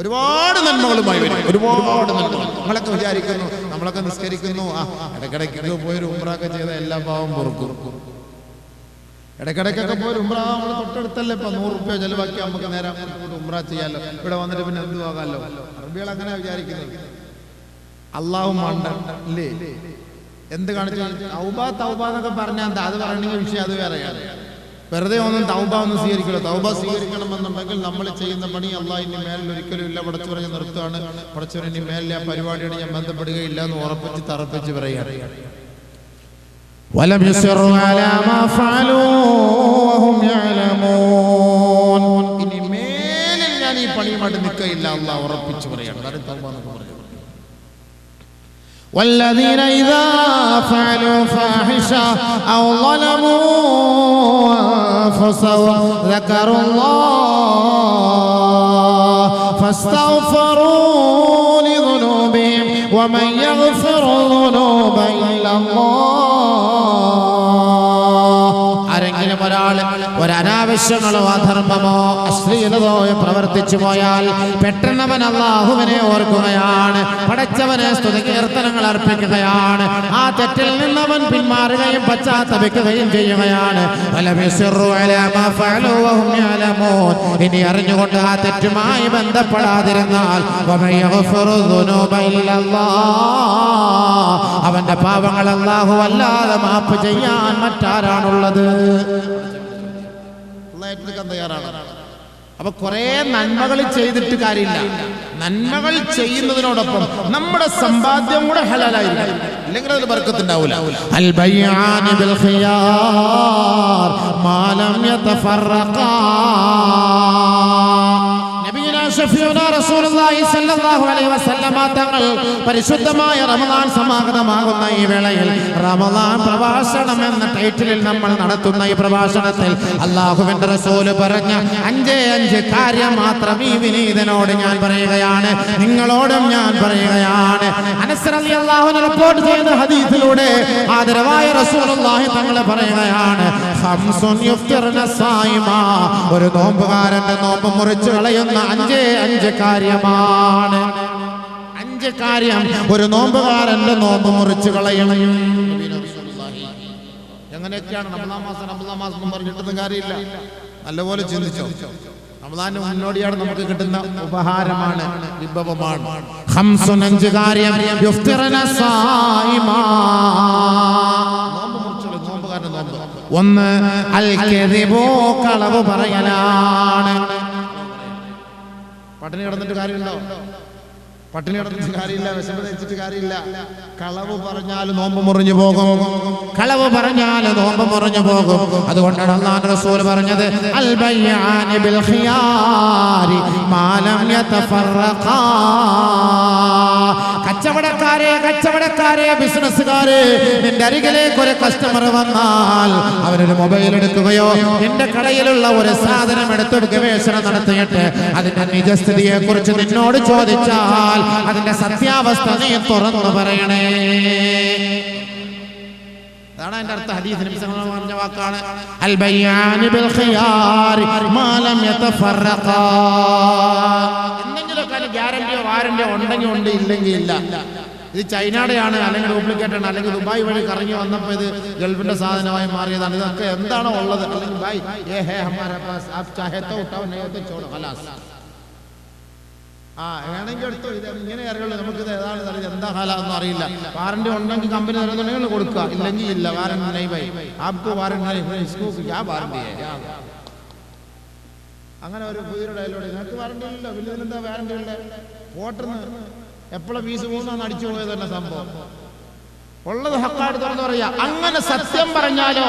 ഒരുപാട് നന്മകളുമായി വരും. ഒരുപാട് നന്മകൾ. നമ്മളൊക്കെ വിചാരിക്കുന്നു നമ്മളൊക്കെ നിസ്കരിക്കുന്നു. ആ ഇടയ്ക്കിടയ്ക്കൊക്കെ പോയി ഒരു ഉമ്രാക്കെ ചെയ്ത എല്ലാ പാവം പൊറുക്കും ഇടയ്ക്കിടയ്ക്കൊക്കെ പോയി ഉമ്ര നമ്മൾ തൊട്ടടുത്തല്ലേ ഇപ്പൊ നൂറ് റുപ്യ ചെലവാക്കി നമുക്ക് നേരം ഉമ്ര ചെയ്യാലോ. ഇവിടെ വന്നിട്ട് പിന്നെ എന്തു ആകാമല്ലോ അറബികൾ അങ്ങനെ വിചാരിക്കുന്നത്. അള്ളാഹു മണ്ട. ഇല്ലേ? എന്ത് കാണിച്ചു? തൗബ തൗബ എന്നൊക്കെ പറഞ്ഞാൽ എന്താ? അത് പറഞ്ഞ വിഷയം അത് വേറെയാണ്. വെറുതെ ഒന്നും തൗബ ഒന്നും സ്വീകരിക്കില്ല തൗബ സ്വീകരിക്കണമെന്നുണ്ടെങ്കിൽ നമ്മൾ ചെയ്യുന്ന പണി അള്ളാഹ് ഇനി മേലിൽ ഒരിക്കലും ഇല്ല പടച്ചുറഞ്ഞ് നിർത്തുകയാണ് പടച്ചുറ ഇനി മേലിൽ ആ പരിപാടിയോട് ഞാൻ ബന്ധപ്പെടുകയില്ല എന്ന് ഉറപ്പിച്ച് തറപ്പിച്ച് പറയുകയാണ് ولم يصروا على ما فعلوا وهم يعلمون ഇനി മേലിൽ ഞാൻ ഈ പണിയുമായിട്ട് നിൽക്കയില്ല അള്ളാഹ് ഉറപ്പിച്ച് പറയാണ് അതാണ് തൗബ എന്നൊക്കെ പറയുന്നത് والذين إذا فعلوا فاحشة أو ظلموا أنفسهم ذكروا الله فاستغفروا لذنوبهم ومن يغفر الذنوب إلا الله ഒരാൾ ഒരു അനാവശ്യമോ അധർമ്മമോ അശ്ലീലതയോ പ്രവർത്തിച്ചു പോയാൽ പെട്ടെന്നവൻ അള്ളാഹുവിനെ ഓർക്കുകയാണ് പടച്ചവനെ സ്തുതി കീർത്തനങ്ങൾ അർപ്പിക്കുകയാണ് ആ തെറ്റിൽ നിന്നവൻ പിന്മാറുകയും പശ്ചാത്തപിക്കുകയും ചെയ്യുകയാണ്. ഇനി അറിഞ്ഞുകൊണ്ട് ആ തെറ്റുമായി ബന്ധപ്പെടാതിരുന്നാൽ. അവന്റെ പാപങ്ങൾ അല്ലാഹു അല്ലാതെ മാപ്പ് ചെയ്യാൻ മറ്റാരാണുള്ളത് ഏറ്റെടുക്കാൻ തയ്യാറാണ്. അപ്പൊ കുറെ നന്മകൾ ചെയ്തിട്ട് കാര്യമില്ല. നന്മകൾ ചെയ്യുന്നതിനോടൊപ്പം നമ്മുടെ സമ്പാദ്യം കൂടെ ഹലാലായിരിക്കും. ഇല്ലെങ്കിൽ അതിൽ ബർക്കത്തുണ്ടാവൂല. തങ്ങൾ പരിശുദ്ധമായ റമദാൻ സമാഗതമാകുന്ന ഈ വേളയിൽ റമദാൻ പ്രഭാഷണം എന്ന ടൈറ്റിലിൽ നമ്മൾ നടത്തുന്ന ഈ പ്രഭാഷണത്തിൽ അള്ളാഹുവിന്റെ റസൂൽ പറഞ്ഞ അഞ്ചേ അഞ്ച് കാര്യം മാത്രം ഈ വിനീതനോട് ഞാൻ പറയുകയാണ്. നിങ്ങളോടും ഞാൻ പറയുകയാണ്. റിപ്പോർട്ട് ചെയ്യുന്ന ഹദീസിലൂടെ ആദരവായ റസൂലുള്ളാഹി തങ്ങൾ പറയുകയാണ് ഒരു നോമ്പുകാരന്റെ നോമ്പ് മുറിച്ചു കളയുന്ന അഞ്ചേ അഞ്ച് കാര്യമാണ്. അഞ്ച് കാര്യം. ഒരു നോമ്പുകാരന്റെ നോമ്പ് മുറിച്ചു കളയണം. എങ്ങനെയൊക്കെയാണ്? റമദാൻ മാസം റമദാൻ മാസം എന്ന് പറഞ്ഞിട്ടൊന്നും കാര്യമില്ല. നല്ലപോലെ ചിന്തിച്ചോ. റമദാന് മുന്നോടിയാണ് നമുക്ക് കിട്ടുന്ന ഉപഹാരമാണ് വിഭവമാണ്. ഖംസുൻ അഞ്ച് കാര്യം. ഒന്ന് അൽ കളവ് പറയലാണ്. പട്ടിണി കിടന്നിട്ട് കാര്യമുണ്ടോ പട്ടിണി കിടന്നിട്ട് കാര്യമില്ല. വിശപ്പ് വെച്ചിട്ട് കാര്യമില്ല. കളവ് പറഞ്ഞാൽ നോമ്പ് മുറിഞ്ഞു പോകും. കളവ് പറഞ്ഞാൽ നോമ്പ് മുറിഞ്ഞു പോകും. അതുകൊണ്ടാണ് റസൂൽ പറഞ്ഞത് അൽ ഖിയാരി മാലം യതഫറഖാ കച്ചവടക്കാരെ കച്ചവടക്കാരെ ബിസിനസ്സുകാരെ നിന്റെ അരികിലേക്ക് ഒരു കസ്റ്റമർ വന്നാൽ അവനൊരു മൊബൈൽ എടുക്കുകയോ നിന്റെ കടയിലുള്ള ഒരു സാധനം എടുത്തൊരു ഗവേഷണം നടത്തിയിട്ട് അതിന്റെ നിജസ്ഥിതിയെ കുറിച്ച് നിന്നോട് ചോദിച്ചാൽ അതിന്റെ സത്യാവസ്ഥ നീ തുറന്നു പറയണേ. അതാണ് അതിന്റെ അർത്ഥം. പറഞ്ഞ വാക്കാണ്. അൽ ബിൽ ഖിയാർ മാലം യതഫറഖാ വാരന്റെ ഉണ്ടെങ്കിൽ ഉണ്ട് ഇല്ലെങ്കിൽ ഇല്ല. ഇത് ചൈനയുടെയാണ് അല്ലെങ്കിൽ ഡ്യൂപ്ലിക്കേറ്റ് ആണ് അല്ലെങ്കിൽ ദുബായ് വഴി കറങ്ങി വന്നപ്പോൾ ഇത് ഗൾഫിന്റെ സാധനമായി മാറിയതാണ്. ഇതൊക്കെ എന്താണോ ഉള്ളത്? അല്ലെങ്കിൽ नहीं तो ആ വേണമെങ്കിൽ എടുത്തു ഇത് ഇങ്ങനെ നമുക്ക് ഇത് ഏതാണ് തരുന്നത് എന്താ കാലാന്ന് അറിയില്ല. വാറന്റ് ഉണ്ടെങ്കിൽ കമ്പനി തരുന്നുണ്ടെങ്കിൽ കൊടുക്കുക. ഇല്ലെങ്കിൽ ഇല്ല. വാറന്റ് നൈ ബൈ ആപ്കോ വാറന്റ് നൈ इसको क्या അങ്ങനെ ഒരു പുതിയൊരു ഡയലോഗ് നിങ്ങൾക്ക് വാറണ്ടി ഇല്ല വലിയതിനെന്താ വാറണ്ടി ഉള്ള വോട്ടർന്ന് എപ്പോഴാ ഫീസ് പോകുന്ന അടിച്ചു പോയത് തന്നെ സംഭവം? ഉള്ളത് ഹക്കാട് തുറന്ന് പറയാ. അങ്ങനെ സത്യം പറഞ്ഞാലോ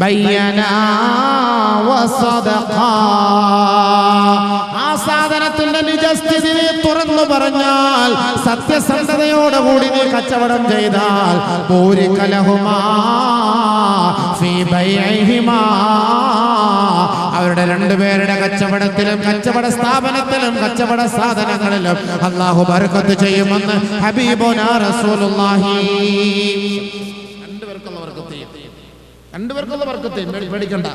ബയ്യനാ വസദഖാ നിജസ്ഥിതി തുറന്നു പറഞ്ഞാൽ സത്യസന്ധതയോടുകൂടി നീ കച്ചവടം ചെയ്താൽ പൂരി കലഹുമാ അവരുടെ രണ്ടുപേരുടെ കച്ചവടത്തിലും കച്ചവട സ്ഥാപനത്തിലും കച്ചവട സാധനങ്ങളിലും അള്ളാഹു ബർക്കത്ത് ചെയ്യുമെന്ന് ഹബീബുനാ റസൂലുള്ളാഹി. രണ്ടുപേർക്കുള്ള പേടി- പേടിക്കണ്ട.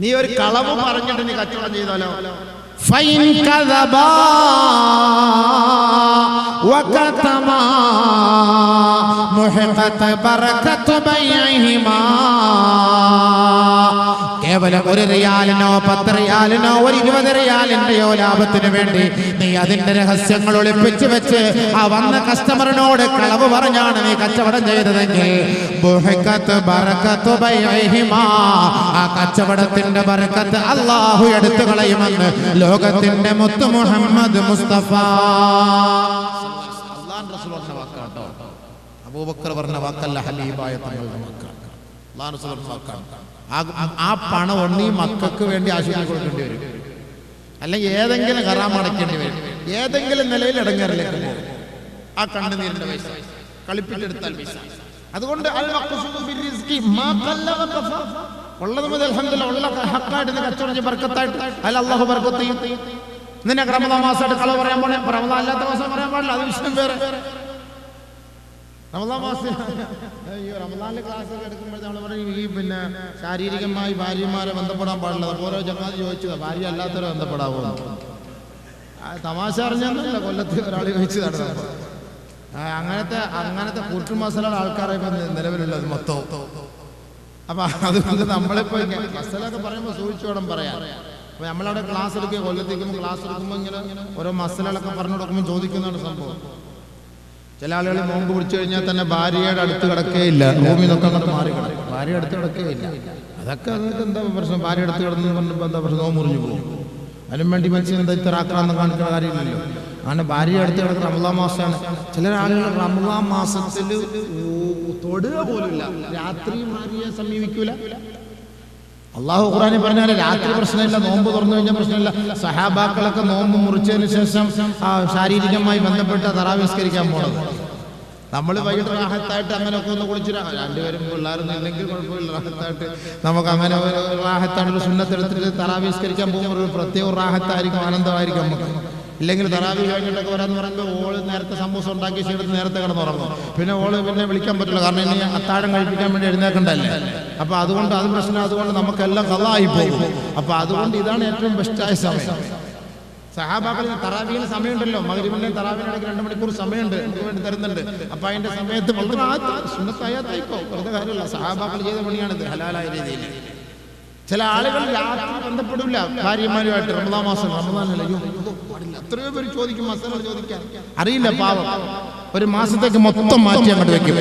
നീ ഒരു കളവ് പറഞ്ഞിട്ട് നീ കച്ചവടം ചെയ്താലോ? فإن كذبا وكتما محقت بركة بيعهما. കേവലം ഒരു റിയാലിനോ പത്ത് റിയാലിനോ ഒരു ഇരുപത് റിയാലിന്റെയോ ലാഭത്തിന് വേണ്ടി നീ അതിന്റെ രഹസ്യങ്ങൾ ഒളിപ്പിച്ചു വെച്ച് ആ വന്ന കസ്റ്റമറിനോട് കളവ് പറഞ്ഞാണ് നീ കച്ചവടം ചെയ്തതെങ്കിൽ. ആ കച്ചവടത്തിന്റെ ബറക്കത്ത് അള്ളാഹു എടുത്തു കളയുമെന്ന് ലോകത്തിന്റെ മുത്ത് മുഹമ്മദ് മുസ്തഫ. റസൂൽ പറഞ്ഞ വാക്കാട്ടോ. അബൂബക്കർ പറഞ്ഞ വാക്കല്ല ഹലീബായ തങ്ങളുടെ വാക്കാണ്. ആ- പണം ഒന്നീ മക്കൾക്ക് വേണ്ടി ആശുപത്രി കൊടുക്കേണ്ടി വരും. അല്ലെങ്കിൽ ഏതെങ്കിലും കറാമടക്കേണ്ടി വരും. ഏതെങ്കിലും നിലയിൽ ഇടങ്ങേറിലേക്ക് പോകും. ആ കണ്ണുനീരിന്റെ പൈസ. കളിപ്പിച്ചെടുത്താൽ പൈസ. അതുകൊണ്ട്. ഉള്ളത് മുതൽ ഉള്ള ഹക്കായിട്ട് കച്ചവടം ബർക്കത്തായിട്ട്. അല്ല അള്ളാഹു ബർക്കത്ത് ചെയ്യും. നിന്നെ ക്രമതാമാസമായിട്ട് മാസമായിട്ട് കളവ് പറയാൻ പോണേ റമദാൻ അല്ലാത്ത മാസം പറയാൻ പാടില്ല. അത് വിഷയം വേറെ. റമദാൻ മാസം. അയ്യോ റമദാനിലെ ക്ലാസ് ഒക്കെ എടുക്കുമ്പോൾ നമ്മൾ പറയും ഈ പിന്നെ ശാരീരികമായി ഭാര്യമാരെ ബന്ധപ്പെടാൻ പാടില്ല. ഓരോ ചങ്ങാതി ചോദിച്ചതാ ഭാര്യ അല്ലാത്തവരെ ബന്ധപ്പെടാവോ? തമാശ അറിഞ്ഞല്ല കൊല്ലത്ത് ഒരാൾ ചോദിച്ചതാണ്. അങ്ങനത്തെ അങ്ങനത്തെ കുട്ടു മസാല ആൾക്കാരെ ഇപ്പൊ നിലവിലുള്ളത് മൊത്തം അപ്പൊ അതുകൊണ്ട് നമ്മളിപ്പോ മസാലൊക്കെ പറയുമ്പോൾ സൂക്ഷിച്ചു വേണം പറയാം അപ്പൊ നമ്മളവിടെ ക്ലാസ് എടുക്കുക കൊല്ലത്തേക്കുമ്പോൾ ക്ലാസ് എടുക്കുമ്പോൾ ഇങ്ങനെ ഓരോ മസാലകളൊക്കെ പറഞ്ഞു കൊടുക്കുമ്പോൾ ചോദിക്കുന്നതാണ് സംഭവം. ചില ആളുകൾ നോമ്പ് പിടിച്ചു കഴിഞ്ഞാൽ തന്നെ ഭാര്യയുടെ അടുത്ത് കിടക്കുകയില്ല ഭൂമി നിന്നൊക്കെ അങ്ങോട്ട് മാറി കിടക്കും. ഭാര്യ അടുത്ത് കിടക്കുകയില്ല അതൊക്കെ അതൊക്കെ എന്താ പ്രശ്നം? ഭാര്യ അടുത്ത് കിടന്നു പറഞ്ഞപ്പോൾ എന്താ പ്രശ്നം? നോമ്പ് മുറിഞ്ഞു പോകും അതിനും വേണ്ടി മനുഷ്യൻ എന്താ ഇത്ര ആക്രാന്തം കാണിക്കുന്ന കാര്യമില്ലല്ലോ. അങ്ങനെ ഭാര്യ അടുത്ത് കിടക്കുന്ന റമദാൻ മാസമാണ്. ചില ആളുകൾ റമദാൻ മാസത്തിൽ തൊടുക പോലുമില്ല. രാത്രി ഭാര്യയെ സമീപിക്കൂല. അള്ളാഹു ഖുറാനി പറഞ്ഞാൽ രാത്രി പ്രശ്നമില്ല നോമ്പ് തുറന്നു കഴിഞ്ഞാൽ പ്രശ്നമില്ല. സഹാബാക്കളൊക്കെ നോമ്പ് മുറിച്ചതിന് ശേഷം ശാരീരികമായി ബന്ധപ്പെട്ട തറാവിസ്കരിക്കാൻ പോണത്. നമ്മൾ വൈകിട്ട് റാഹത്തായിട്ട് അങ്ങനെയൊക്കെ ഒന്ന് കുളിച്ചിട്ട് രണ്ടുപേരും പിള്ളേരൊന്നും നിന്നെങ്കിൽ കുഴപ്പമില്ല റാഹത്തായിട്ട് നമുക്ക് അങ്ങനെ റാഹത്തായിട്ട് ഒരു സുന്നത്തെടുത്തിട്ട് തറാവിസ്കരിക്കാൻ പോകുമ്പോൾ ഒരു പ്രത്യേക റാഹത്തായിരിക്കും ആനന്ദമായിരിക്കും നമുക്ക്. ഇല്ലെങ്കിൽ തറാവി കഴിഞ്ഞിട്ടൊക്കെ വരാന്ന് പറയുമ്പോൾ ഓൾ നേരത്തെ സമൂസം ഉണ്ടാക്കി ചെയ്തിട്ട് നേരത്തെ കിടന്നുറങ്ങും. പിന്നെ ഓൾ പിന്നെ വിളിക്കാൻ പറ്റില്ല. കാരണം ഇനി അത്താഴം കഴിപ്പിക്കാൻ വേണ്ടി എഴുന്നേക്കണ്ടല്ലേ അപ്പൊ അതുകൊണ്ട് അത് പ്രശ്നം. അതുകൊണ്ട് നമുക്കെല്ലാം കഥായി പോകും. അപ്പൊ അതുകൊണ്ട് ഇതാണ് ഏറ്റവും ബെസ്റ്റായ സമയം. സഹാബാക്കൾ തറാവിയിൽ സമയമുണ്ടല്ലോ. മകരിമിന്റെ തറാവിനിടയ്ക്ക് രണ്ട് മണിക്കൂർ സമയമുണ്ട്. തരുന്നുണ്ട്. അപ്പൊ അതിന്റെ സമയത്ത് വളരെ സുന്നത്തായത്തായിക്കോ വെറുതെ കാര്യമില്ല. സഹാബാക്കൾ ചെയ്ത പണിയാണിത്. ഹലാലായ രീതിയിൽ. ചില ആളുകൾ രാത്രി ബന്ധപ്പെടില്ല. ഭാര്യമാരുമായിട്ട് റമദാ മാസം അയ്യോ, എത്രയോ പേര് ചോദിക്കും മസാല ചോദിക്കാൻ. അറിയില്ല പാവം. ഒരു മാസത്തേക്ക് മൊത്തം മാറ്റി അങ്ങോട്ട് വെക്കും.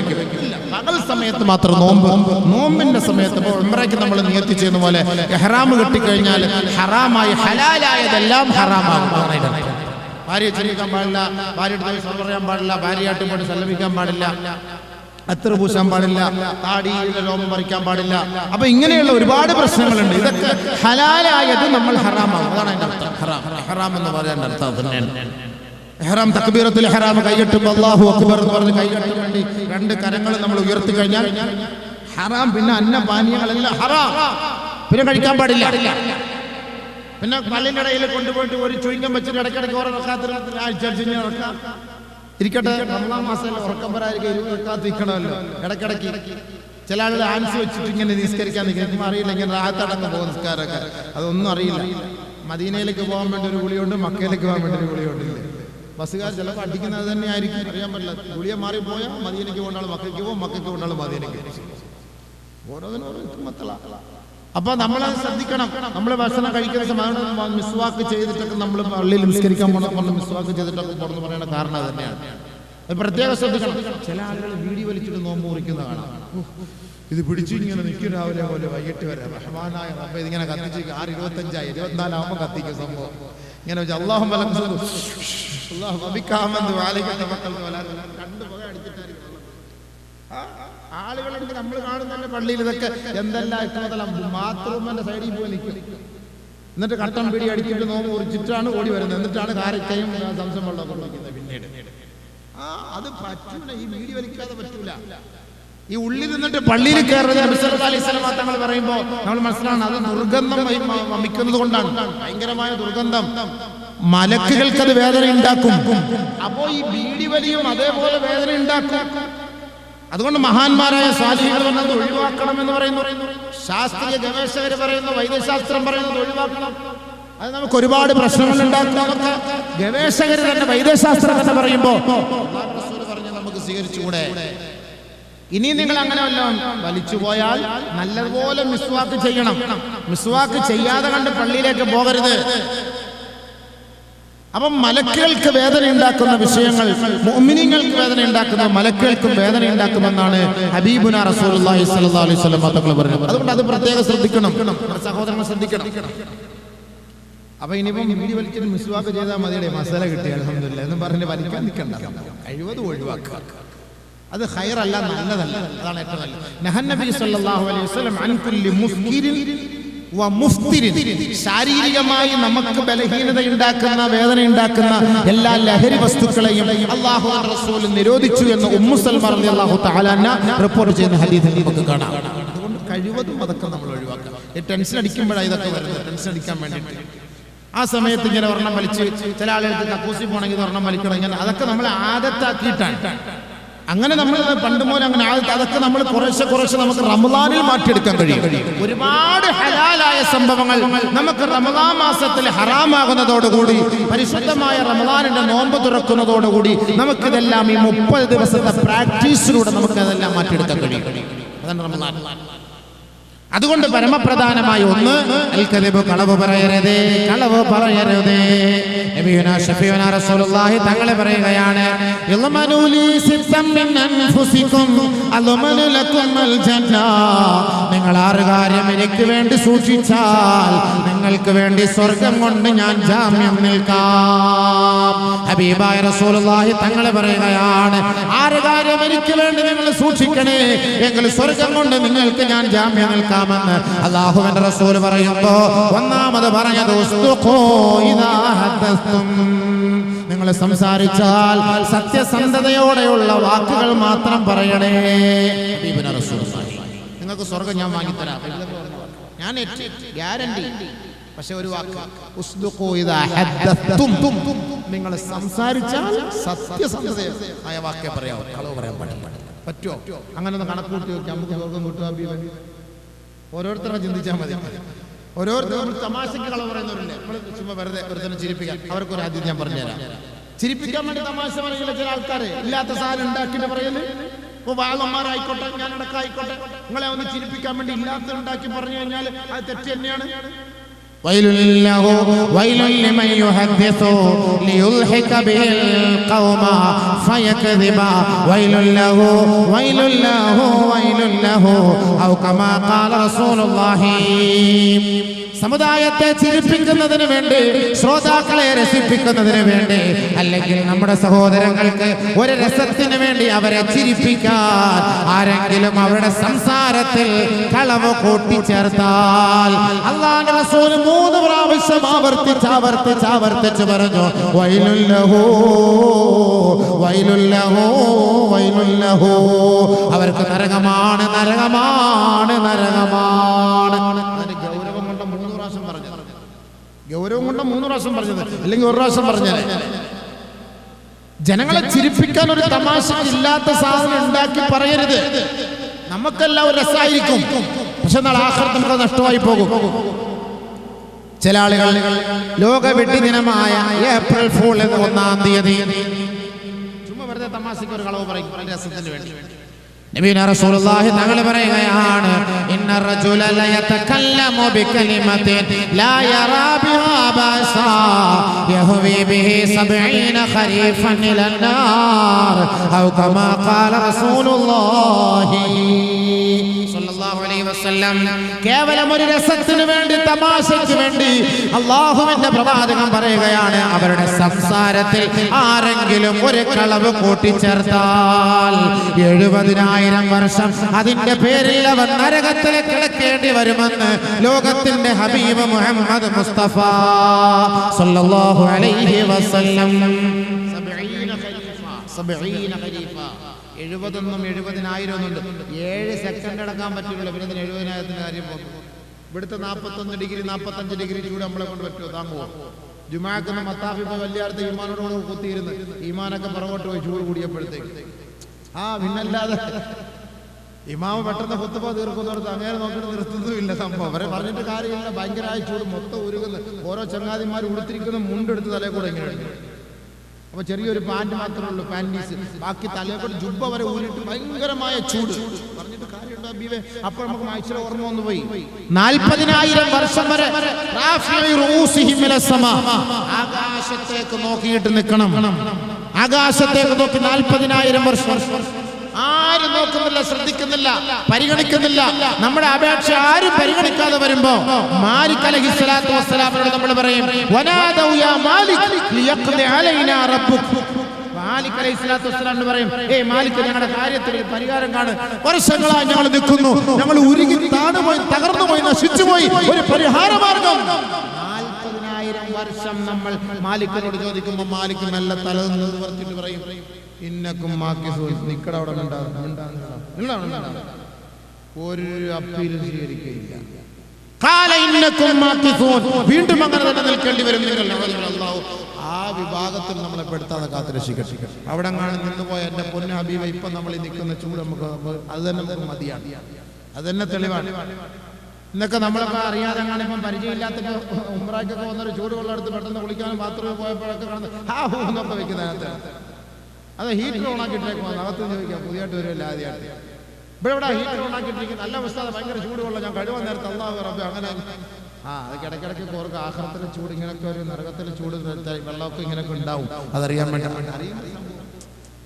പകൽ സമയത്ത് മാത്രം നോമ്പ്. നോമ്പിന്റെ സമയത്ത് ഉംറയ്ക്ക് നമ്മൾ നിയത്തി ചെയ്യുന്ന പോലെ ഹറാമ് കെട്ടിക്കഴിഞ്ഞാൽ ഹറാമായി ഹലാലായതെല്ലാം ഹറാമാകും. ഭാര്യയെ ചിരിക്കാൻ പാടില്ല ഭാര്യയുടെ പറയാൻ പാടില്ല ഭാര്യയായിട്ട് പോയിട്ട് സല്ലപിക്കാൻ പാടില്ല. അത്ര പൂശാൻ പാടില്ല. താടിയിലെ രോമം പറിക്കാൻ പാടില്ല. അപ്പൊ ഇങ്ങനെയുള്ള ഒരുപാട് പ്രശ്നങ്ങളുണ്ട്. ഇതൊക്കെ ഹലാലായത് നമ്മൾ ഹറാമാണ് അതാണ് അതിന്റെ അർത്ഥം. ഹറാം. എന്ന് പറയാൻ അർത്ഥം തന്നെയാണ്. എഹ്റാം തക്ബീറത്തിൽ ഹറാം കൈകെട്ടുമ്പോൾ അള്ളാഹു അക്ബർ എന്ന് പറഞ്ഞ് കൈകെട്ടാൻ വേണ്ടി രണ്ട് കരങ്ങൾ നമ്മൾ ഉയർത്തി കഴിഞ്ഞാൽ ഹറാം. പിന്നെ അന്നപാനീയങ്ങളെല്ലാം ഹറാം. പിന്നെ കഴിക്കാൻ പാടില്ല. പിന്നെ പള്ളിന്റെ ഇടയിൽ കൊണ്ടുപോയിട്ട് ഒരു ചുയിങ്കം വെച്ചിട്ട് ഇടയ്ക്കിടയ്ക്ക് ഓരോ ആഴ്ച അടിച്ച് നടക്കാം ഇരിക്കട്ടെ. റമദാൻ മാസം ഉറക്കം വരാതിരിക്കും ഇരുപത് റക്കാത്ത് നിൽക്കണമല്ലോ. ഇടയ്ക്കിടയ്ക്ക് ചില ആളുകൾ ആൻസ് വെച്ചിട്ട് ഇങ്ങനെ നിസ്കരിക്കാൻ നിൽക്കും. അറിയില്ല ഇങ്ങനെ റാഹത്തടങ്ങ് പോകും നിസ്കാരമൊക്കെ. അതൊന്നും അറിയില്ല. മദീനയിലേക്ക് പോകാൻ വേണ്ടി ഒരു ഗുളിയുണ്ട് മക്കയിലേക്ക് പോകാൻ വേണ്ടി ഒരു ഗുളിയുണ്ട്. ബസ്സുകാർ ചിലപ്പോൾ അടിക്കുന്നത് തന്നെ ആയിരിക്കും. അറിയാൻ പറ്റില്ല. ഗുളിയ മാറിപ്പോയാൽ മദീനയ്ക്ക് കൊണ്ടാൾ മക്കൾക്ക് പോകും മക്കൾക്ക് കൊണ്ടാൾ മദീനയ്ക്ക് ഓരോന്നിനും ഓരോ ഹിക്മത്തുള്ള അപ്പൊ നമ്മൾ ശ്രദ്ധിക്കണം. നമ്മൾ ഭക്ഷണം കഴിക്കുന്ന സമയം മിസ്വാക്ക് ചെയ്തിട്ടൊക്കെ നമ്മൾ പള്ളിയിൽ നിസ്കരിക്കാൻ പോകണം മിസ്വാക്ക് ചെയ്തിട്ടൊക്കെ പോകണമെന്ന് പറയുന്ന കാരണം തന്നെയാണ്. അത് പ്രത്യേകം ശ്രദ്ധിക്കണം. ചില ആളുകൾ വീഡിയോ വലിച്ചിട്ട് നോമ്പ് മുറിക്കുന്ന കാണാം. ഇത് പിടിച്ചു ഇങ്ങനെ നിൽക്കും രാവിലെ പോലെ വൈകിട്ട് വരെ. റഹ്മാനായ അപ്പൊ ഇതിങ്ങനെ കത്തിച്ച് ആറ് ഇരുപത്തഞ്ചായി. ഇരുപത്തിനാലാവുമ്പോൾ കത്തിക്കും സംഭവം. ഇങ്ങനെ വെച്ചാൽ അള്ളാഹു അള്ളാഹു മക്കൾ രണ്ട് പുക അടിച്ചിട്ടായിരിക്കും. ആളുകളുണ്ട് നമ്മൾ കാണുന്നല്ലേ പള്ളിയിൽ ഇതൊക്കെ? എന്തെല്ലാം ഇഷ്ടമല്ല ബാത്റൂമിന്റെ സൈഡിൽ പോയി നിൽക്കും. എന്നിട്ട് കട്ടൻ പിടി അടിച്ചിട്ട് നോമ്പ് കുറിച്ചിട്ടാണ് ഓടി വരുന്നത്. എന്നിട്ടാണ് കാരക്കയും സംശയം വെള്ളം കൊള്ളിക്കുന്നത് പിന്നീട്. ആ അത് പറ്റൂല. ഈ വീടി വലിക്കാതെ പറ്റൂല. ഈ ഉള്ളിൽ നിന്നിട്ട് പള്ളിയിൽ കയറുന്നത് വസല്ലം തങ്ങൾ പറയുമ്പോൾ നമ്മൾ മനസ്സിലാണ് അത് ദുർഗന്ധം വമിക്കുന്നത് കൊണ്ടാണ്. ഭയങ്കരമായ ദുർഗന്ധം. മലക്കുകൾക്ക് അത് വേദന ഉണ്ടാക്കും. അപ്പോ ഈ വീടി വലിയും അതേപോലെ വേദന ഉണ്ടാക്കും. അതുകൊണ്ട് മഹാന്മാരായ സ്വാധീനം പറഞ്ഞത് ഒഴിവാക്കണം എന്ന് പറയുന്നു. ശാസ്ത്രീയ ഗവേഷകർ പറയുന്നു വൈദ്യശാസ്ത്രം പറയുന്നത് ഒഴിവാക്കണം. അത് നമുക്ക് ഒരുപാട് പ്രശ്നങ്ങൾ ഉണ്ടാക്കും നമുക്ക് ഗവേഷകർ തന്നെ വൈദ്യശാസ്ത്രം തന്നെ പറയുമ്പോൾ പറഞ്ഞ് നമുക്ക് സ്വീകരിച്ചുകൂടെ? ഇനി നിങ്ങൾ അങ്ങനെ വല്ലതും വലിച്ചു പോയാൽ നല്ലതുപോലെ മിസ്വാക്ക് ചെയ്യണം. മിസ്വാക്ക് ചെയ്യാതെ കണ്ട് പള്ളിയിലേക്ക് പോകരുത്. അപ്പം മലക്കുകൾക്ക് വേദന ഉണ്ടാക്കുന്ന വിഷയങ്ങൾ മുഅ്മിനീങ്ങൾക്ക് വേദന ഉണ്ടാക്കുന്ന മലക്കുകൾക്കും വേദന ഉണ്ടാക്കുമെന്നാണ് ഹബീബുന സ്വല്ലല്ലാഹു അലൈഹി വസല്ലം തങ്ങൾ പറഞ്ഞത്. അതുകൊണ്ട് അത് പ്രത്യേകം ശ്രദ്ധിക്കണം. സഹോദരങ്ങൾ ശ്രദ്ധിക്കണം. അപ്പൊ ഇനിയിപ്പം വീടി വലിച്ചിട്ട് മിസ്വാക്ക് ചെയ്താൽ മതിയുടെ മസാല കിട്ടി അലഹമില്ല എന്ന് പറഞ്ഞ് വലിക്കാൻ നിൽക്കണ്ട. കഴിവത് ഒഴിവാക്കുക. അത് ഹൈറല്ല നല്ലതല്ല. അതാണ് ഏറ്റവും നല്ലത്. നബി സല്ലല്ലാഹു അലൈഹി വസല്ലം അൻ കുല്ലി മുഫ്തിരിൻ ശാരീരികമായി നമുക്ക് ബലഹീനത ഉണ്ടാക്കുന്ന വേദന ഉണ്ടാക്കുന്ന എല്ലാ ലഹരി വസ്തുക്കളെയും അള്ളാഹു റസൂൽ നിരോധിച്ചു എന്ന് ഉമ്മു സൽമ റളിയല്ലാഹു തആല അൻഹ റിപ്പോർട്ട് ചെയ്യുന്ന ഹദീസിൽ നമുക്ക് കാണാം. അതുകൊണ്ട് കഴിവതും അതൊക്കെ നമ്മൾ ഒഴിവാക്കുക ടെൻഷൻ അടിക്കുമ്പോഴാണ് ഇതൊക്കെ വരുന്നത്. ടെൻഷൻ അടിക്കാൻ വേണ്ടിയിട്ട്. ആ സമയത്ത് ഇങ്ങനെ ഒരെണ്ണം വലിച്ച് ചില ആളുകൾക്ക് കക്കൂസി പോകണമെങ്കിൽ ഒരെണ്ണം വലിക്കണം. ഇങ്ങനെ അതൊക്കെ നമ്മൾ ആദത്താക്കിയിട്ടാണ്. അങ്ങനെ നമ്മൾ പണ്ട് മുതൽ അങ്ങനെ അതൊക്കെ നമ്മൾ കുറേശ്ശെ കുറേശ്ശെ നമുക്ക് റമദാനിൽ മാറ്റിയെടുക്കാൻ കഴിയും. ഒരുപാട് ഹലാലായ സംഭവങ്ങൾ നമുക്ക് റമദാൻ മാസത്തിൽ ഹറാമാകുന്നതോടുകൂടി പരിശുദ്ധമായ റമദാനിന്റെ നോമ്പ് തുറക്കുന്നതോടുകൂടി നമുക്കിതെല്ലാം ഈ മുപ്പത് ദിവസത്തെ പ്രാക്ടീസിലൂടെ നമുക്ക് അതെല്ലാം മാറ്റിയെടുക്കാൻ കഴിയും. അതാണ് റമദാൻ. അതുകൊണ്ട് പരമപ്രധാനമായ ഒന്ന് കളവ് പറയരുതേ കളവ് പറയരുതേ. റസൂലുള്ളാഹി തങ്ങളെ പറയുകയാണ് മിൻ നിങ്ങൾ ആറ് കാര്യം എനിക്ക് വേണ്ടി സൂക്ഷിച്ചാൽ നിങ്ങൾക്ക് വേണ്ടി സ്വർഗം കൊണ്ട് ഞാൻ ജാമ്യം നിൽക്കാം ഹബീബായ റസൂലുള്ളാഹി തങ്ങളെ പറയുകയാണ് ആര് കാര്യം എനിക്ക് വേണ്ടി നിങ്ങൾ സൂക്ഷിക്കണേ എങ്കിൽ സ്വർഗം കൊണ്ട് നിങ്ങൾക്ക് ഞാൻ ജാമ്യം നിൽക്കാമെന്ന് അള്ളാഹുവിന്റെ റസൂൽ പറയുമ്പോ ഒന്നാമത് പറഞ്ഞത്. നിങ്ങൾ സംസാരിച്ചാൽ സത്യസന്ധതയോടെയുള്ള വാക്കുകൾ മാത്രം പറയണേ. നിങ്ങൾക്ക് സ്വർഗം ഞാൻ വാങ്ങിത്തരാം ഞാൻ ഗ്യാരണ്ടി പക്ഷെ ഒരു വാക്ക്. നിങ്ങൾ സംസാരിച്ചാൽ സത്യസന്ധതയായ വാക്കേ പറയാവൂ കളവ് പറയാൻ പാടില്ല. പറ്റുമോ അങ്ങനെ ഒന്ന് കണക്ക് കൂട്ടി നോക്കി നമുക്ക് സ്വർഗം കിട്ടുക ഓരോരുത്തരെ ചിന്തിച്ചാൽ മതി. ഓരോരുത്തരും തമാശക്ക് കളവ് പറയുന്നവരില്ലേ? നമ്മൾ ചുമ്മാ വെറുതെ ഒരുത്തരം ചിരിപ്പിക്കാൻ അവർക്കൊരു ആദ്യം ഞാൻ പറഞ്ഞുതരാം. ചിരിപ്പിക്കാൻ വേണ്ടി തമാശ പറയുന്ന ചില ആൾക്കാര് ഇല്ലാത്ത സാധനം ഉണ്ടാക്കിയിട്ട് പറയൽ? ഇപ്പൊ വാളന്മാരായിക്കോട്ടെ ഞാൻ അടക്കമായിക്കോട്ടെ നിങ്ങളെ ഒന്ന് ചിരിപ്പിക്കാൻ വേണ്ടി ഇല്ലാത്ത ഉണ്ടാക്കി പറഞ്ഞു കഴിഞ്ഞാൽ അത് തെറ്റ് തന്നെയാണ്. ويل له ويل لمن يحدث ليضحك به القوم فيكذب. ويل له ويل له ويل له أو كما قال رسول الله. സമുദായത്തെ ചിരിപ്പിക്കുന്നതിന് വേണ്ടി ശ്രോതാക്കളെ രസിപ്പിക്കുന്നതിന് വേണ്ടി അല്ലെങ്കിൽ നമ്മുടെ സഹോദരങ്ങൾക്ക് ഒരു രസത്തിന് വേണ്ടി അവരെ ചിരിപ്പിക്കാൻ ആരെങ്കിലും അവരുടെ സംസാരത്തിൽ കളവ് കൂട്ടിച്ചേർത്താൽ അള്ളാന്റെ റസൂൽ മൂന്ന് പ്രാവശ്യം ആവർത്തിച്ച് ആവർത്തിച്ച് ആവർത്തിച്ച് പറഞ്ഞു വൈലുല്ലഹോ വൈലുല്ലഹോ വൈലുല്ലഹോ അവർക്ക് നരകമാണ് നരകമാണ് നരകമാണ് അതിന് ഗൗരവം കൊണ്ട് മൂന്ന് പ്രാവശ്യം പറഞ്ഞത് ഗൗരവം കൊണ്ട് മൂന്ന് പ്രാവശ്യം പറഞ്ഞത്. അല്ലെങ്കിൽ ഒരു പ്രാവശ്യം പറഞ്ഞത്. ജനങ്ങളെ ചിരിപ്പിക്കാൻ ഒരു തമാശ ഇല്ലാത്ത സാധനം ഉണ്ടാക്കി പറയരുത്. നമുക്കെല്ലാം ഒരു രസമായിരിക്കും പക്ഷെ നാളെ ആഹ്റത്ത് നമുക്ക് നഷ്ടമായി പോകും. ചില ആളുകൾ ലോക വെട്ടി ദിനമായ ഏപ്രിൽ ഫൂൾ എന്ന ഒന്നാം തീയതി. ചുമ്മാ വെറുതെ തമാശക്ക് ഒരു കളവ് പറയും. രസത്തിന് വേണ്ടി. നബീന റസൂലുള്ളാഹി തങ്ങൾ പറയുകയാണ് ഇന്ന റജുല ലയതകല്ലമു ബികലിമത്തിൻ ലാ യറാ ബിഹാ ബഅസാ യഹ്വി ബിഹി 70 ഖരീഫൻ ഇലൻ ഔ കമാ ഖാല റസൂലുള്ളാഹി. കേവലം ഒരു രസത്തിന് വേണ്ടി തമാശയ്ക്ക് വേണ്ടി അള്ളാഹുവിന്റെ പ്രവാചകം പറയുകയാണ്. അവരുടെ സംസാരത്തിൽ ആരെങ്കിലും ഒരു കളവ് കൂട്ടിച്ചേർത്താൽ എഴുപതിനായിരം വർഷം അതിന്റെ പേരിൽ അവർ നരകത്തിൽ കിടക്കേണ്ടി വരുമെന്ന് ലോകത്തിന്റെ ഹബീബ് മുഹമ്മദ് മുസ്തഫ സല്ലല്ലാഹു അലൈഹി വസല്ലം. എഴുപതൊന്നും എഴുപതിനായിരം ഒന്നുണ്ട്. ഏഴ് സെക്കൻഡ് അടക്കാൻ പറ്റില്ല പിന്നെ ഇതിന് എഴുപതിനായിരത്തിന്റെ കാര്യം പോകും. ഇവിടുത്തെ നാൽപ്പത്തൊന്ന് ഡിഗ്രി നാൽപ്പത്തഞ്ച് ഡിഗ്രി ചൂട് നമ്മളെ കൊണ്ട് പറ്റുമോ? താങ്ങുമോ ജുമാക്കുന്ന മത്താഫിപ്പ വലിയാർത്ത് ഈമാനോട് കുത്തിയിരുന്ന് ഈമാനൊക്കെ പുറകോട്ട് പോയി ചൂട് കൂടിയപ്പോഴത്തേക്ക്. ആ പിന്നല്ലാതെ ഇമാമ പെട്ടെന്ന് കുത്തുമ്പോ തീർക്കുന്നവർക്ക് അങ്ങനെ നോക്കിയിട്ട് നിർത്തുന്നുമില്ല സംഭവം. അവരെ പറഞ്ഞിട്ട് കാര്യമില്ല. ഭയങ്കരമായ ചൂട് മൊത്തം ഉരുകുന്നു. ഓരോ ചങ്ങാതിമാർ ഉടുത്തിരിക്കുന്ന മുണ്ടെടുത്ത് തലേ കൂടെ ഇങ്ങനെ. അപ്പൊ ചെറിയൊരു പാന്റ് മാത്രമേ ഉള്ളൂ പാന്റീസ് ബാക്കി തലയെ കൂടെ ജുബ്ബ വരെ ഊരിട്ട് ഭയങ്കരമായ ചൂട്. പറഞ്ഞിട്ട് കാര്യമുണ്ടോ അപ്പോൾ നമുക്ക് മനുഷ്യരെ ഓർമ്മ വന്നു പോയി. നാൽപ്പതിനായിരം വർഷം വരെ. ആകാശത്തേക്ക് നോക്കിയിട്ട് നിൽക്കണം. ആകാശത്തേക്ക് നോക്കി നാൽപ്പതിനായിരം വർഷം. ആരും നോക്കുന്നില്ല ശ്രദ്ധിക്കുന്നില്ല പരിഗണിക്കുന്നില്ല. നമ്മുടെ അപേക്ഷ ആരും പരിഗണിക്കാതെ വരുമ്പോ മാലിക് നമ്മൾ പറയും മാലിക് പറയും മാലിക് ഞങ്ങളുടെ കാര്യത്തിൽ പരിഹാരം വർഷങ്ങളായി ഞങ്ങൾ നിൽക്കുന്നു. ഞങ്ങൾ ഉരുകി താണുപോയി തകർന്നുപോയി നശിച്ചുപോയി. ഒരു പരിഹാര മാർഗം വർഷം നമ്മൾ മാലിക്കിനോട് ചോദിക്കുമ്പോൾ മാലിക് നല്ല തല നിവർത്തിട്ട് പറയും ഇന്നക്കും നിക്കട അവിടെ. ഒരു അപ്പീലും സ്വീകരിക്കുകയില്ല. വീണ്ടും അങ്ങനെ തന്നെ നിൽക്കേണ്ടി വരും ആ വിഭാഗത്തിൽ നമ്മളെ പെടുത്താതെ കാത്തുരക്ഷിക്കട്ടെ. അവിടെ കാണാൻ നിന്നുപോയ എന്റെ പൊന്ന ഹബീബ ഇപ്പൊ നമ്മൾ നിൽക്കുന്ന ചൂട് നമുക്ക് അത് തന്നെ നമുക്ക് മതിയാണ്. അത് തന്നെ തെളിവാണ്. ഇന്നൊക്കെ നമ്മളൊക്കെ അറിയാതെ അങ്ങനെ ഇപ്പം പരിചയമില്ലാത്ത ഉമ്രാക്കൊക്കെ വന്നൊരു ചൂടുവെള്ളം എടുത്ത് പെട്ടെന്ന് കുളിക്കാനും ബാത്റൂമിൽ പോയപ്പോഴൊക്കെ കാണുന്നത് ഹൂന്നൊക്കെ ഹൂ വെക്കുന്നതിനകത്ത്. അത് ഹീറ്റർ വന്നു അകത്ത് ചോദിക്കാം പുതിയതായിട്ട് വരുമല്ല ആദ്യമായിട്ട് ഇവിടെ ഇവിടെ ഹീറ്റർ ഓണാക്കിയിട്ടിരിക്കുന്ന നല്ല അവസ്ഥ ഭയങ്കര ചൂടുവെള്ളം. ഞാൻ കഴിവാൻ നേരത്തെ അള്ളാഹു റബ്ബ് അങ്ങനെ ആ അത് കിടക്കിടക്ക് കോർക്ക് ആഹ്റത്തിലെ ചൂട് ഇങ്ങനെയൊക്കെ ഒരു നരകത്തിലെ ചൂട് വെള്ളമൊക്കെ ഇങ്ങനെയൊക്കെ ഉണ്ടാവും. അതറിയാൻ വേണ്ടി.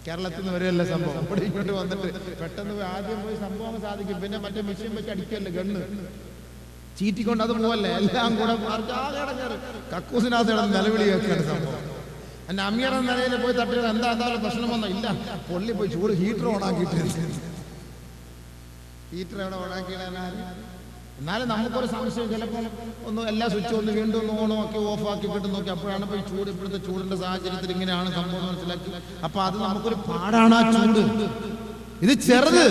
കേരളത്തിൽ നിന്ന് വരെയല്ല സംഭവം? ഇവിടെ ഇങ്ങോട്ട് വന്നിട്ട് പെട്ടെന്ന് പോയി ആദ്യം പോയി സംഭവം സാധിക്കും. പിന്നെ മറ്റേ മെഷീൻ വെച്ച് അടിക്കല്ലേ ഗണ്ണ്. ചീറ്റിക്കൊണ്ട് അത് പോവല്ലേ? എല്ലാം കൂടെ. കക്കൂസിനകത്ത് നിലവിളി കേൾക്കുകയാണ് സംഭവം. എന്റെ അമ്മയുടെ നിലയിൽ പോയി തട്ടിയത് എന്താ എന്തായാലും പ്രശ്നം വന്ന ഇല്ല പൊള്ളി പോയി ചൂട് ഹീറ്റർ ഓണാക്കിയിട്ട് ഹീറ്റർ എവിടെ ഓണാക്കിയിടാനാര് എന്നാലും നമുക്കൊരു സംശയം ചിലപ്പോൾ ഒന്ന് എല്ലാ സ്വിച്ചും ഒന്ന് വീണ്ടും ഒന്ന് ഓൺ ആക്കി ഓഫ് ആക്കി വിട്ട് നോക്കി അപ്പോഴാണ് ഇപ്പോൾ ഈ ചൂട് ഇപ്പോഴത്തെ ചൂടിന്റെ സാഹചര്യത്തിൽ ഇങ്ങനെയാണ് സംഭവം എന്ന് മനസ്സിലാക്കി അപ്പൊ അത് നമുക്കൊരു പാടാണ് ആ ചൂട് ഇത് ചെറുത്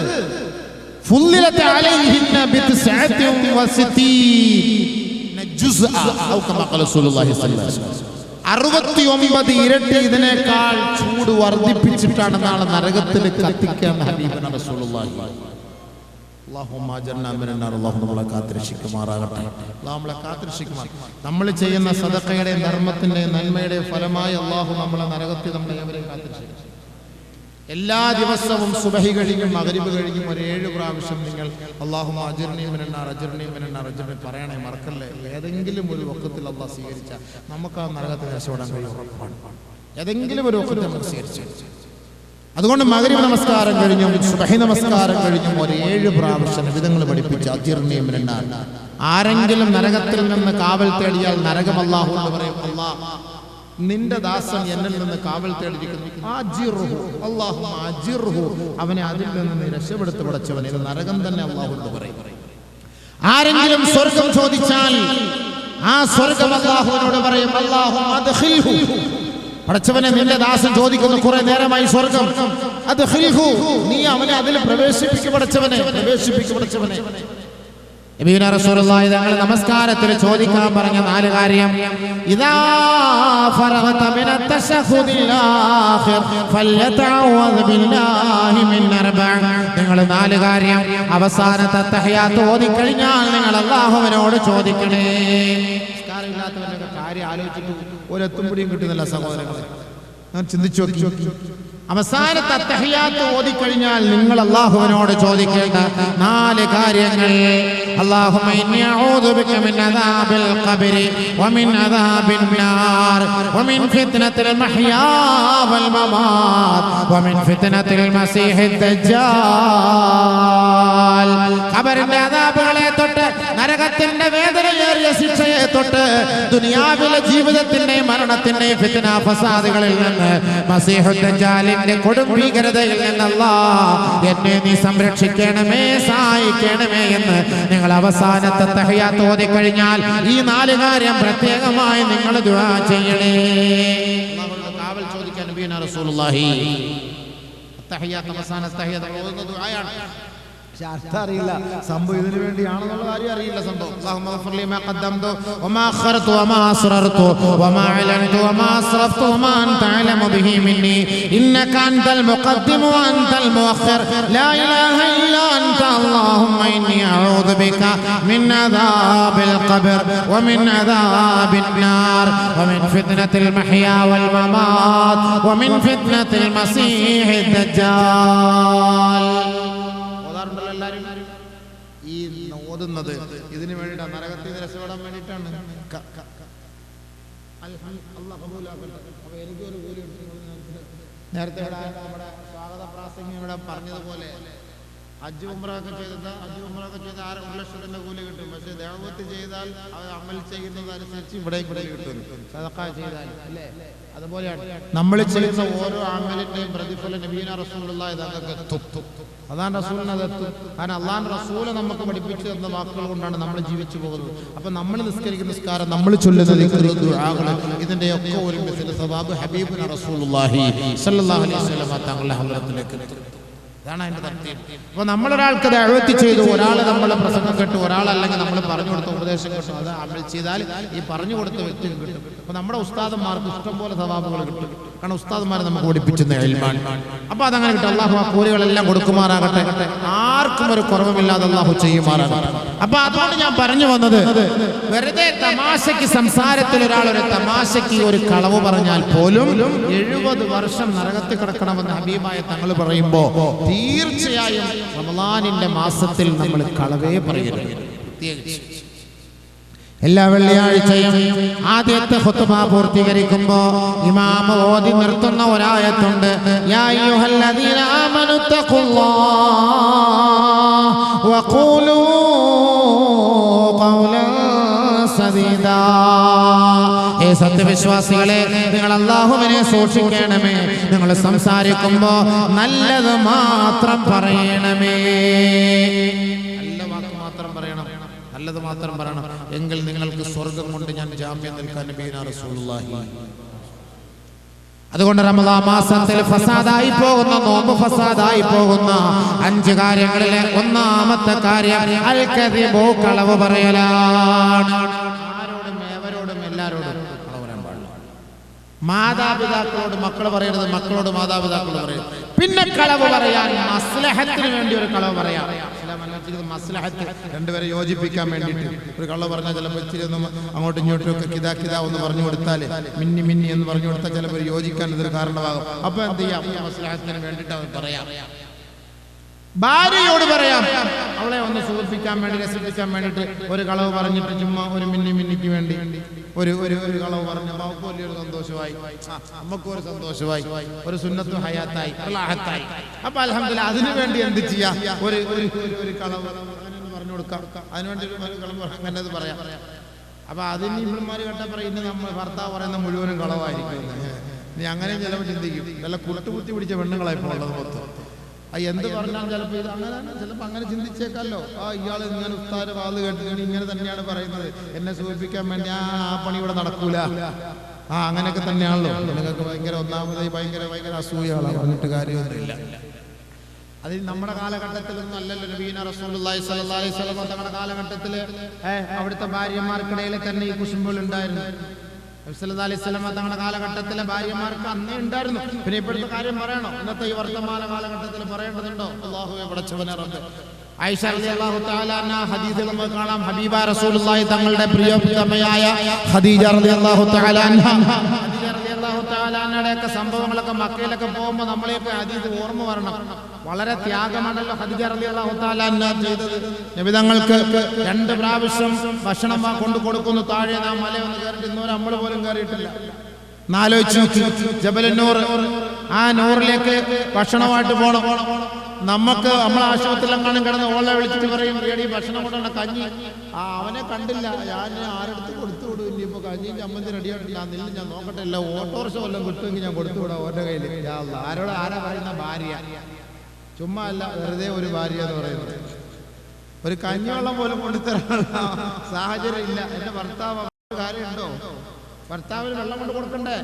فضلت عليهن بتسعة وستين جزءا أو كما قال رسول الله صلى الله عليه وسلم അറുപത്തി ഒമ്പത് ഇരട്ടി ഇതിനേക്കാൾ ചൂട് വർദ്ധിപ്പിച്ചിട്ടാണ് നാളെ നരകത്തിൽ കത്തിക്കാൻ നമ്മളെ നമ്മളെ നമ്മൾ ചെയ്യുന്ന സദക്കയുടെ ധർമ്മത്തിന്റെ നന്മയുടെ ഫലമായി അള്ളാഹു നമ്മളെ നരകത്തിൽ നമ്മളെ കാത്തിരക്ഷിക്കും. എല്ലാ ദിവസവും സുബഹി കഴിഞ്ഞും മകരിബ് കഴിഞ്ഞും ഒരു ഏഴ് പ്രാവശ്യം നിങ്ങൾ അള്ളാഹു അജുർണീമനാർ അജുർണീമനാർ അജുർണി പറയണേ മറക്കല്ലേ? ഏതെങ്കിലും ഒരു വക്കത്തിൽ അള്ളാഹ് സ്വീകരിച്ച നമുക്ക് ആ നരകത്തിൽ രക്ഷപ്പെടാൻ കഴിയും ഏതെങ്കിലും ഒരു വക്കത്തിൽ നമുക്ക് സ്വീകരിച്ചു അതുകൊണ്ട് മകരിബ് നമസ്കാരം കഴിഞ്ഞും സുബഹി നമസ്കാരം കഴിഞ്ഞും ഒരു ഏഴ് പ്രാവശ്യം വിധങ്ങൾ പഠിപ്പിച്ച അജുർണീമനാർ ആരെങ്കിലും നരകത്തിൽ നിന്ന് കാവൽ തേടിയാൽ നരകം അള്ളാഹു എന്ന് പറയും അള്ളാഹ് നിന്റെ ദാസൻ എന്നിൽ നിന്ന് കാവൽ തേടിയിരിക്കുന്നു. അവനെ അതിൽ നിന്ന് നീ രക്ഷപ്പെടുത്തി പടച്ചവൻ ഇത് നരകം തന്നെ അള്ളാഹു എന്ന് പറയും. ആരെങ്കിലും സ്വർഗം ചോദിച്ചാൽ ആ സ്വർഗം അള്ളാഹുവിനോട് പറയും അള്ളാഹു. പടച്ചവനെ നിന്റെ ദാസൻ ചോദിക്കുന്നു കുറെ നേരമായി സ്വർഗം. അത് നീ അവനെ അതിൽ പ്രവേശിപ്പിക്കപ്പെടച്ചവനെ പടച്ചവനെ. പ്രവേശിപ്പിക്കും പടച്ചവനെ. തങ്ങൾ നമസ്കാരത്തിൽ ചോദിക്കാൻ പറഞ്ഞ നാല് കാര്യം. അർബഅ നിങ്ങൾ നാല് കാര്യം അവസാനത്തെ തഹയാത്ത് ഓതി കഴിഞ്ഞാൽ നിങ്ങൾ അള്ളാഹുവിനോട് ചോദിക്കണേ. കാര്യം ആലോചിച്ചിട്ട് ഒരെത്തും പിടിയും കിട്ടുന്നില്ല സഹോദരങ്ങളെ. ഞാൻ ചിന്തിച്ചു നോക്കി. അവസാനത്തെ തഹയ്യാത്ത് ഓതി കഴിഞ്ഞാൽ നിങ്ങൾ അള്ളാഹുവിനോട് ചോദിക്കേണ്ട നാല് കാര്യങ്ങൾ اللهم إني أعوذ بك من عذاب القبر ومن عذاب النار ومن فتنة المحيا والممات ومن فتنة المسيح الدجال ഖബറിന്റെ അതാപുകളെ തൊട്ട് നരകത്തിന്റെ വേദനയേറിയ ശിക്ഷയെ തൊട്ട് ദുനിയാവിലെ ജീവിതത്തിന്റെ മരണത്തിന്റെ ഫിത്ന ഫസാദുകളിൽ നിന്ന് മസീഹുദ്ദജാലിന്റെ കൊടും ഭീകരതയിൽ നിന്നല്ല. എന്നെ നീ സംരക്ഷിക്കണമേ സഹായിക്കണമേ എന്ന് നിങ്ങൾ അവസാനത്തെ തഹയാ ഓതി കഴിഞ്ഞാൽ ഈ നാല് കാര്യം പ്രത്യേകമായി നിങ്ങൾ ചെയ്യണേ. കാവൽ ചോദിക്കാൻ റസൂലുള്ളാഹി. അവസാന ദുആയാണ്. اللهم اغفر لي ما قدمت وما أخرت وما أسررت وما وما أسرفت أنت أعلم به مني إنك أنت المقدم وأنت المؤخر لا إله إلا أنت اللهم إني أعوذ بك من القبر ومن عذاب النار ومن فتنة المحيا والممات ومن فتنة المسيح الدجال ഓതുന്നത് ഇതിനു വേണ്ടിയിട്ടാണ്. നരകത്തിൽ നിന്ന് രക്ഷപ്പെടാൻ വേണ്ടിയിട്ടാണ്. നേരത്തെ ഇവിടെ നമ്മുടെ സ്വാഗത പ്രാസംഗം ഇവിടെ പറഞ്ഞതുപോലെ അജ് ഉമ്രൊക്കെ ചെയ്തത് അജ് ഉമ്രൊക്കെ ചെയ്ത് ആറ് ഒരു ലക്ഷത്തിന്റെ കൂലി കിട്ടും. പക്ഷെ ദേവത്ത് ചെയ്താൽ അമൽ ചെയ്യുന്നതനുസരിച്ച് ഇവിടെ ഇവിടെ കിട്ടും. ചെയ്താൽ അല്ലേ? അതുപോലെയാണ്. നമ്മൾ ചെയ്യുന്ന ഓരോ അമലിന്റെയും പ്രതിഫലം നബീന റസൂലുള്ള ഇതൊക്കെ എത്തും. അതാണ് റസൂലിന് അത് എത്തും. കാരണം അള്ളാൻ റസൂൽ നമുക്ക് പഠിപ്പിച്ചു തന്ന വാക്കുകൾ കൊണ്ടാണ് നമ്മൾ ജീവിച്ചു പോകുന്നത്. അപ്പൊ നമ്മൾ നിസ്കരിക്കുന്ന നിസ്കാരം നമ്മൾ ചൊല്ലുന്നത് ഇതിന്റെ ഒക്കെ ഇതിന്റെയൊക്കെ ഒരു മിസ്ലിന് സവാബ് ഹബീബിന് റസൂലുള്ളാഹി സ്വല്ലല്ലാഹു അലൈഹി തങ്ങളുടെ ഹദ്റത്തിലേക്ക് എത്തും. അതാണ് അതിന്റെ തർത്തീം അപ്പൊ നമ്മളൊരാൾക്ക് ദഅവത്ത് ചെയ്തു ഒരാൾ നമ്മൾ പ്രസംഗം കേട്ടു ഒരാളല്ലെങ്കിൽ നമ്മൾ പറഞ്ഞു കൊടുത്ത ഉപദേശം കിട്ടും. അത് അമൽ ചെയ്താൽ ഈ പറഞ്ഞു കൊടുത്ത വ്യക്തിയും കിട്ടും. അപ്പൊ നമ്മുടെ ഉസ്താദന്മാർക്ക് ഇഷ്ടംപോലെ സ്വഭാവങ്ങൾ കിട്ടും. കാരണം ഉസ്താദ്മാരെ നമുക്ക് പഠിപ്പിച്ചെന്ന എൽമാണ് അപ്പൊ അതങ്ങനെ കിട്ടും. അള്ളാഹു ആ കൂലികളെല്ലാം കൊടുക്കുമാറാകട്ടെ. ആർക്കും ഒരു കുറവുമില്ലാതെ അള്ളാഹു ചെയ്യുമാറാകട്ടെ. അപ്പൊ അതുകൊണ്ട് ഞാൻ പറഞ്ഞു വന്നത് വെറുതെ തമാശയ്ക്ക് സംസാരത്തിൽ ഒരാൾ ഒരു തമാശയ്ക്ക് ഒരു കളവ് പറഞ്ഞാൽ പോലും എഴുപത് വർഷം നരകത്തിൽ കിടക്കണമെന്ന് ഹബീബായ തങ്ങൾ പറയുമ്പോ തീർച്ചയായും റമദാനിന്റെ മാസത്തിൽ നമ്മൾ കളവേ പറയരുത്. പ്രത്യേകിച്ച്. എല്ലാ വെള്ളിയാഴ്ചയും ആദ്യത്തെ ഖുത്ബ പൂർത്തീകരിക്കുമ്പോ ഇമാമ ഓതി നിർത്തുന്ന ഒരായത്തുണ്ട് സത്യവിശ്വാസികളെ നിങ്ങൾ അള്ളാഹുവിനെ സൂക്ഷിക്കണമേ നിങ്ങൾ സംസാരിക്കുമ്പോ നല്ലത് മാത്രം പറയണമേ. നല്ലത് മാത്രം പറയണം. എങ്കിൽ നിങ്ങൾക്ക് സ്വർഗം കൊണ്ട് ഞാൻ ജാമ്യം നിൽക്കാൻ നബീന റസൂലുള്ളാഹി. അതുകൊണ്ട് റമദാ മാസത്തിൽ ഫസാദായി പോകുന്ന നോമ്പ് ഫസാദായി പോകുന്ന അഞ്ച് കാര്യങ്ങളിലെ ഒന്നാമത്തെ കാര്യം അൽ കദിബു കളവ് പറയലാണ്. ആരോടും ഏവരോടും എല്ലാരോടും മാതാപിതാക്കളോട് മക്കൾ പറയരുത്. മക്കളോട് മാതാപിതാക്കളോട് പറയരുത്. പിന്നെ കളവ് പറയാൻ മസ്ലഹത്തിന് വേണ്ടി ഒരു കളവ് പറയാം. അനുവദിച്ചിരിക്കുന്നത് മസ്ലഹത്ത് രണ്ടുപേരെ യോജിപ്പിക്കാൻ വേണ്ടിയിട്ട് ഒരു കള്ള പറഞ്ഞാൽ ചിലപ്പോൾ ഇച്ചിരി ഒന്ന് അങ്ങോട്ടും ഇങ്ങോട്ടും ഒക്കെ കിതാ കിതാ ഒന്ന് പറഞ്ഞു കൊടുത്താൽ മിന്നി മിന്നി എന്ന് പറഞ്ഞു കൊടുത്താൽ ചിലപ്പോൾ യോജിക്കാൻ ഇതൊരു കാരണമാകും. അപ്പൊ എന്ത് ചെയ്യാം? മസ്ലഹത്തിന് വേണ്ടിയിട്ട് അവർ പറയാം. ഭാര്യയോട് പറയാം. അവളെ ഒന്ന് സൂചിപ്പിക്കാൻ വേണ്ടി രസിപ്പിക്കാൻ വേണ്ടിയിട്ട് ഒരു കളവ് പറഞ്ഞിട്ട് ചുമ്മാ ഒരു മിന്നി മിന്നിക്ക് വേണ്ടി. ഒരു ഒരു ഒരു കളവ് പറഞ്ഞ വലിയൊരു സന്തോഷമായി. നമുക്ക് ഒരു സന്തോഷമായി. ഒരു സുന്നത്തു ഹയാത്തായി അള്ളാഹത്തായി. അപ്പൊ അലഹമില്ല അതിനു വേണ്ടി എന്ത് ചെയ്യാം? ഒരു ഒരു ഒരു- കളവ് പറഞ്ഞു കൊടുക്കാം. അതിനുവേണ്ടി ഒരു കളവ്. അങ്ങനെ പറയാം. അപ്പൊ അതിന് ഇവന്മാര് കേട്ടാ പറയും ഇന്ന് നമ്മൾ ഭർത്താവ് പറയുന്ന മുഴുവനും കളവായിരിക്കും. നീ അങ്ങനെ ചിലവ് ചിന്തിക്കും. നല്ല കുട്ടുകുത്തി പിടിച്ച പെണ്ണുങ്ങളായി പോകുന്നത് മൊത്തം. എന്ത് പറഞ്ഞാൽ ചിലപ്പോൾ ഇത് അങ്ങനെ ചിലപ്പോൾ അങ്ങനെ ചിന്തിച്ചേക്കാല്ലോ ആ ഇയാൾ ഇങ്ങനെ ഉസ്താര് വാത് കേട്ടിട്ട് ഇങ്ങനെ തന്നെയാണ് പറയുന്നത്. എന്നെ സൂചിപ്പിക്കാൻ വേണ്ടി ആ പണി ഇവിടെ നടക്കൂല. ആ അങ്ങനെയൊക്കെ തന്നെയാണല്ലോ. നിങ്ങൾക്ക് ഭയങ്കര ഒന്നാമതായി ഭയങ്കര ഭയങ്കര അസൂയാണ് പറഞ്ഞിട്ട് കാര്യമൊന്നുമില്ല. അത് നമ്മുടെ കാലഘട്ടത്തിലൊന്നും അല്ലല്ലോ നബീന അലൈഹി വസല്ലം തങ്ങളുടെ കാലഘട്ടത്തിൽ അവിടുത്തെ ഭാര്യമാർക്കിടയിൽ തന്നെ ഈ കുശുമ്പുകൾ ഉണ്ടായിരുന്നു. തങ്ങളുടെ കാലഘട്ടത്തിലെ ഭാര്യമാർക്ക് അന്നേ ഉണ്ടായിരുന്നു. പിന്നെ ഇപ്പോഴത്തെ കാര്യം പറയണോ? ഇന്നത്തെ ഈ വർത്തമാന കാലഘട്ടത്തിൽ പറയേണ്ടതുണ്ടോ? അള്ളാഹുവെ കാണാം. ഹബീബ റസൂലുള്ളാഹി തങ്ങളുടെ പ്രിയതമയായ ഖദീജ അൻഹ. സംഭവങ്ങളൊക്കെ മക്കയിലൊക്കെ പോകുമ്പോൾ നമ്മളെയൊക്കെ ഹദീസ് ഓർമ്മ വരണം. വളരെ ത്യാഗമാണല്ലോ ഹദിജ റളിയല്ലാഹു തആല അൻഹ ചെയ്തത്. നബി തങ്ങൾക്ക് രണ്ട് പ്രാവശ്യം ഭക്ഷണം കൊണ്ടു കൊടുക്കുന്നു. താഴെ നാം മലയൊന്ന് കയറിയിട്ട് ഇന്നുവരെ നമ്മൾ പോലും കയറിയിട്ടില്ല. നാലോചിച്ച് ജബലന്നൂർ ആ നൂറിലേക്ക് ഭക്ഷണമായിട്ട് പോണം. നമുക്ക് നമ്മളെ ആശുപത്രിയിലെങ്ങാനും കിടന്ന് ഓളെ വിളിച്ചിട്ട് പറയും റേഡി ഭക്ഷണം കൊണ്ടാണ് കഞ്ഞി. ആ അവനെ കണ്ടില്ല. ഞാൻ ആരെടുത്ത് കൊടുത്തു വിടും. ഇനിയിപ്പോ കഞ്ഞി ചമ്മന്തി റെഡിയായിട്ടില്ല നില്ല ഞാൻ നോക്കട്ടെ. ഇല്ല ഓട്ടോറിക്ഷ വല്ലതും കിട്ടുമെങ്കിൽ ഞാൻ കൊടുത്തു വിടാം. ഓരോ കയ്യിൽ ആരോട് ആരാ പറയുന്ന ഭാര്യ? ചുമ്മാ അല്ല വെറുതെ ഒരു ഭാര്യ എന്ന് പറയുന്നത്. ഒരു കഞ്ഞിവെള്ളം പോലും കൊണ്ടുത്തരാനുള്ള സാഹചര്യം ഇല്ല. എന്റെ ഭർത്താവ് കാര്യമുണ്ടോ? ഭർത്താവിന് വെള്ളം കൊണ്ട് കൊടുക്കണ്ടേ?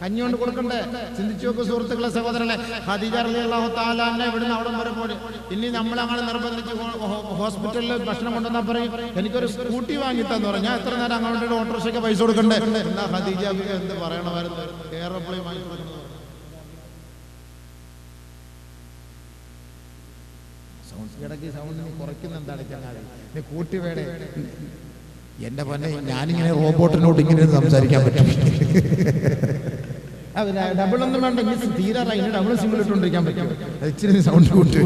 കഞ്ഞി കൊണ്ട് കൊടുക്കണ്ടേ? ചിന്തിച്ചു നോക്കും സുഹൃത്തുക്കളെ സഹോദരനെ. ഹദീജ റളിയല്ലാഹു തആല അന്നെ ഇവിടുന്ന് അവിടെ വരെ പോയി. ഇനി നമ്മൾ അങ്ങനെ നിർബന്ധിച്ച് ഹോസ്പിറ്റലിൽ ഭക്ഷണം കൊണ്ടുവന്നാൽ പറയും. എനിക്കൊരു സ്കൂട്ടി വാങ്ങിട്ടെന്ന് പറഞ്ഞു. ഞാൻ എത്ര നേരം അങ്ങോട്ട് ഓട്ടോറിക്ഷയ്ക്ക് പൈസ കൊടുക്കണ്ടേ? എന്താ ഹദീജ എന്ത് പറയണമായിരുന്നു? എയർപ്ലെയിൻ വാങ്ങി കൊടുക്കുന്നത് സൗണ്ട് ഇടയ്ക്ക് സൗണ്ട് നീ കുറയ്ക്കുന്ന എന്താണ് ചങ്ങാതി? നീ കൂട്ടി വേണേ എന്റെ പൊന്നെ ഞാനിങ്ങനെ റോബോട്ടിനോട് ഇങ്ങനെ സംസാരിക്കാൻ പറ്റും. ഡബിൾ ഒന്നും വേണ്ട ഇങ്ങനെ തീരാറായി. ഡബിൾ സിംഗിൾ ഇട്ടുകൊണ്ടിരിക്കാൻ പറ്റും. ഇച്ചിരി സൗണ്ട് കൂട്ടി.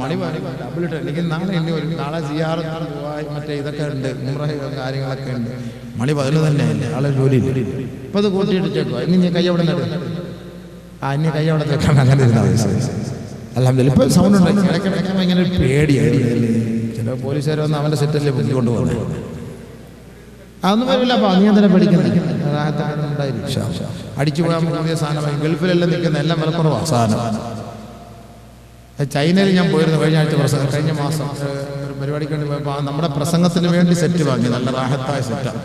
മണി മണി ഡബിൾ ഇട്ട് അല്ലെങ്കിൽ നാളെ എന്നെ ഒരു നാളെ സിയാറ് ദുബായ് മറ്റേ ഇതൊക്കെ ഉണ്ട് ഉംറഹ് കാര്യങ്ങളൊക്കെ ഉണ്ട്. മണി പതിന് തന്നെ അല്ലേ ആളെ ജോലി ഇപ്പൊ കൂട്ടി കൂട്ടിയിട്ടേക്കോ ഇനി നീ കൈ അവിടെ നടും ആ ഇനി കൈ അവിടെ വെക്കാൻ അങ്ങനെ ഇരുന്നാൽ അലഹമില്ല സൗണ്ട് ഉണ്ട് ഇടയ്ക്കിടയ്ക്ക് ഇങ്ങനെ ഒരു പേടിയാണ് ചില പോലീസുകാർ വന്ന് അവന്റെ സെറ്റല്ലേ ബുദ്ധി കൊണ്ടുപോകുന്നത് അതൊന്നും വരില്ല അപ്പൊ നീ എന്തിനാ പഠിക്കുന്നത് അടിച്ചു പോകാൻ പുതിയ സാധനമായി ഗൾഫിലെല്ലാം നിൽക്കുന്ന എല്ലാം വിലക്കുറവാണ് സാധനം. ചൈനയിൽ ഞാൻ പോയിരുന്നു കഴിഞ്ഞ ആഴ്ച പ്രസംഗം. കഴിഞ്ഞ മാസം ഒരു പരിപാടിക്ക് വേണ്ടി പോയപ്പോൾ നമ്മുടെ പ്രസംഗത്തിന് വേണ്ടി സെറ്റ് വാങ്ങി. നല്ല റാഹത്തായ സെറ്റാണ്